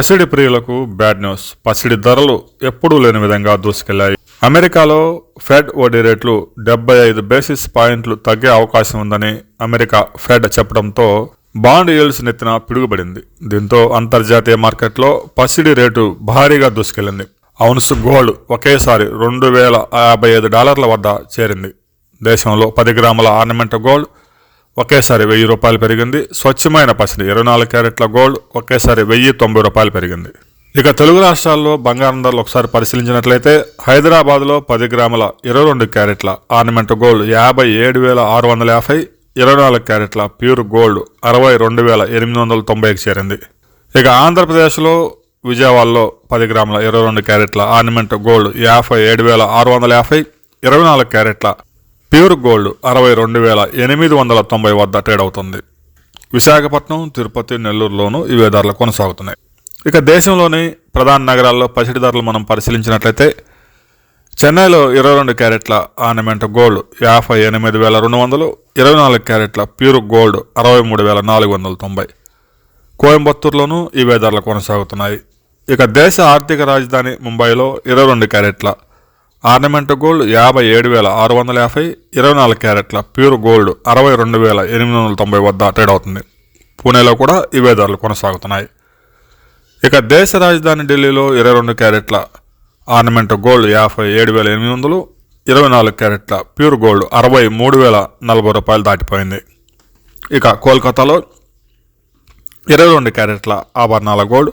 పసిడి ప్రియులకు bad news. పసిడి ధరలు ఎప్పుడూ లేని విధంగా దూసుకెళ్ళాయి. అమెరికాలో ఫెడ్ వడ్డీ రేట్లు డెబ్బై ఐదు బేసిస్ పాయింట్లు తగ్గే అవకాశం ఉందని అమెరికా ఫెడ్ చెప్పడంతో బాండ్ yields నెత్తిన పిడుగుపడింది దీంతో అంతర్జాతీయ మార్కెట్లో పసిడి రేటు భారీగా దూసుకెళ్ళింది అవున్స్ గోల్డ్ ఒకేసారి రెండు వేల యాభై ఐదు డాలర్ల వద్ద చేరింది. దేశంలో పది గ్రాముల ఆర్నమెంట్ గోల్డ్ ఒకేసారి వెయ్యి రూపాయలు పెరిగింది. స్వచ్ఛమైన పసిడి ఇరవై నాలుగు క్యారెట్ల గోల్డ్ ఒకేసారి వెయ్యి తొంభై రూపాయలు పెరిగింది. ఇక తెలుగు రాష్ట్రాల్లో బంగారం ధరలు ఒకసారి పరిశీలించినట్లయితే హైదరాబాద్లో పది గ్రాముల ఇరవై రెండు క్యారెట్ల ఆర్నమెంట్ గోల్డ్ యాభై ఏడు వేల ఆరు వందల యాభై ఇరవై నాలుగు క్యారెట్ల ప్యూర్ గోల్డ్ అరవై రెండు వేల ఎనిమిది వందల తొంభైకి చేరింది. ఇక ఆంధ్రప్రదేశ్లో విజయవాడలో పది గ్రాముల ఇరవై రెండు క్యారెట్ల ఆర్నమెంట్ గోల్డ్ యాభై ఏడు వేల ఆరు వందల యాభై ఇరవై నాలుగు క్యారెట్ల ప్యూర్ గోల్డ్ అరవై రెండు వేల ఎనిమిది వందల తొంభై వద్ద ట్రేడ్ అవుతుంది. విశాఖపట్నం తిరుపతి నెల్లూరులోనూ ఇవే ధరలు కొనసాగుతున్నాయి. ఇక దేశంలోని ప్రధాన నగరాల్లో పసిడి ధరలు మనం పరిశీలించినట్లయితే చెన్నైలో ఇరవై రెండు క్యారెట్ల ఆర్నమెంట్ గోల్డ్ యాభై ఎనిమిది వేల రెండు వందలు ఇరవై నాలుగు క్యారెట్ల ప్యూర్ గోల్డ్ అరవై మూడు వేల నాలుగు వందల తొంభై. కోయంబత్తూరులోనూ ఇవే ధరలు కొనసాగుతున్నాయి. ఇక దేశ ఆర్థిక రాజధాని ముంబైలో ఇరవై రెండు క్యారెట్ల ఆర్నమెంట్ గోల్డ్ యాభై ఏడు వేల ఆరు వందల యాభై ఇరవై నాలుగు క్యారెట్ల ప్యూర్ గోల్డ్ అరవై రెండు వేల ఎనిమిది వందల తొంభై వద్ద ట్రేడ్ అవుతుంది పూణేలో కూడా ఇవే ధరలు కొనసాగుతున్నాయి. ఇక దేశ రాజధాని ఢిల్లీలో ఇరవై రెండు క్యారెట్ల ఆర్నమెంట్ గోల్డ్ యాభై ఏడు వేల ఎనిమిది వందలు ఇరవై నాలుగు క్యారెట్ల ప్యూర్ గోల్డ్ అరవై మూడు వేల నలభై రూపాయలు దాటిపోయింది. ఇక కోల్కతాలో ఇరవై రెండు క్యారెట్ల ఆభరణాల గోల్డ్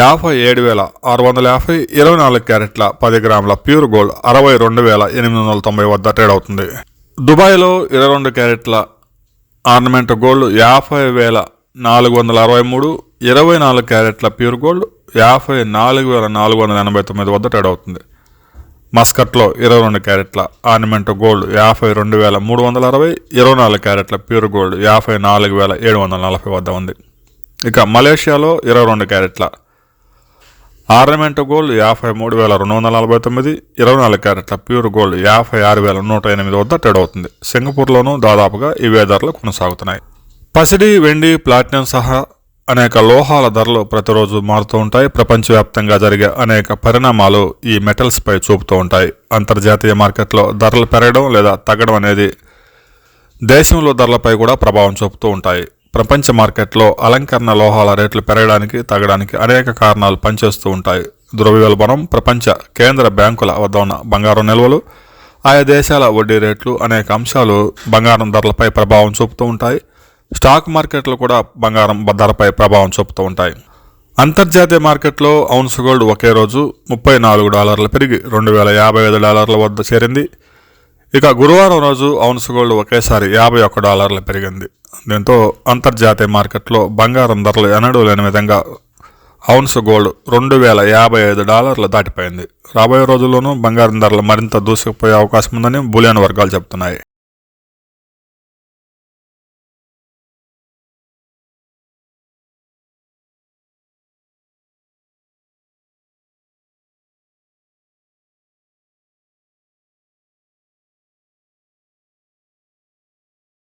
యాభై ఏడు వేల ఆరు వందల యాభై ఇరవై నాలుగు క్యారెట్ల పది గ్రాముల ప్యూర్ గోల్డ్ అరవై రెండు వేల ఎనిమిది వందల తొంభై వద్ద ట్రేడ్ అవుతుంది. దుబాయ్లో ఇరవై రెండు క్యారెట్ల ఆర్నమెంట్ గోల్డ్ యాభై వేల నాలుగు వందల అరవై మూడు ఇరవై నాలుగు క్యారెట్ల ప్యూర్ గోల్డ్ యాభై నాలుగు వేల నాలుగు వందల ఎనభై తొమ్మిది వద్ద ట్రేడ్ అవుతుంది. మస్కట్లో ఇరవై రెండు క్యారెట్ల ఆర్నమెంట్ గోల్డ్ యాభై రెండు వేల మూడు వందల అరవై ఇరవై నాలుగు క్యారెట్ల ప్యూర్ గోల్డ్ యాభై నాలుగు వేల ఏడు వందల నలభై వద్ద ఉంది. ఇక మలేషియాలో ఇరవై రెండు క్యారెట్ల ఆర్నమెంట్ గోల్డ్ యాభై మూడు వేల రెండు వందల నలభై తొమ్మిది ఇరవై నాలుగు క్యారెట్ల ప్యూర్ గోల్డ్ యాభై ఆరు వేల నూట ఎనిమిది వద్ద ట్రేడ్ అవుతుంది. సింగపూర్లోనూ దాదాపుగా ఇవే ధరలు కొనసాగుతున్నాయి. పసిడి వెండి ప్లాటినం సహా అనేక లోహాల ధరలు ప్రతిరోజు మారుతూ ఉంటాయి. ప్రపంచవ్యాప్తంగా జరిగే అనేక పరిణామాలు ఈ మెటల్స్పై చూపుతూ ఉంటాయి. అంతర్జాతీయ మార్కెట్లో ధరలు పెరగడం లేదా తగ్గడం అనేది దేశంలో ధరలపై కూడా ప్రభావం చూపుతూ ఉంటాయి. ప్రపంచ మార్కెట్లో అలంకరణ లోహాల రేట్లు పెరగడానికి తగ్గడానికి అనేక కారణాలు పనిచేస్తూ ఉంటాయి. ద్రవ్యోల్బణం ప్రపంచ కేంద్ర బ్యాంకుల వద్ద ఉన్న బంగారం నిల్వలు ఆయా దేశాల వడ్డీ రేట్లు అనేక అంశాలు బంగారం ధరలపై ప్రభావం చూపుతూ ఉంటాయి. స్టాక్ మార్కెట్లు కూడా బంగారం ధరపై ప్రభావం చూపుతూ ఉంటాయి. అంతర్జాతీయ మార్కెట్లో ఔన్స్ గోల్డ్ ఒకే రోజు ముప్పై నాలుగు డాలర్లు పెరిగి రెండు వేల యాభై ఐదు డాలర్ల వద్ద చేరింది. ఇక గురువారం రోజు ఔన్స్ గోల్డ్ ఒకేసారి యాభై ఒక్క డాలర్లు పెరిగింది. దీంతో అంతర్జాతీయ మార్కెట్లో బంగారం ధరలు ఎన్నడూ లేని విధంగా ఔన్స్ గోల్డ్ రెండు వేల యాభై ఐదు డాలర్లు దాటిపోయింది. రాబోయే రోజుల్లోనూ బంగారం ధరలు మరింత దూసుకుపోయే అవకాశం ఉందని బులియన్ వర్గాలు చెబుతున్నాయి.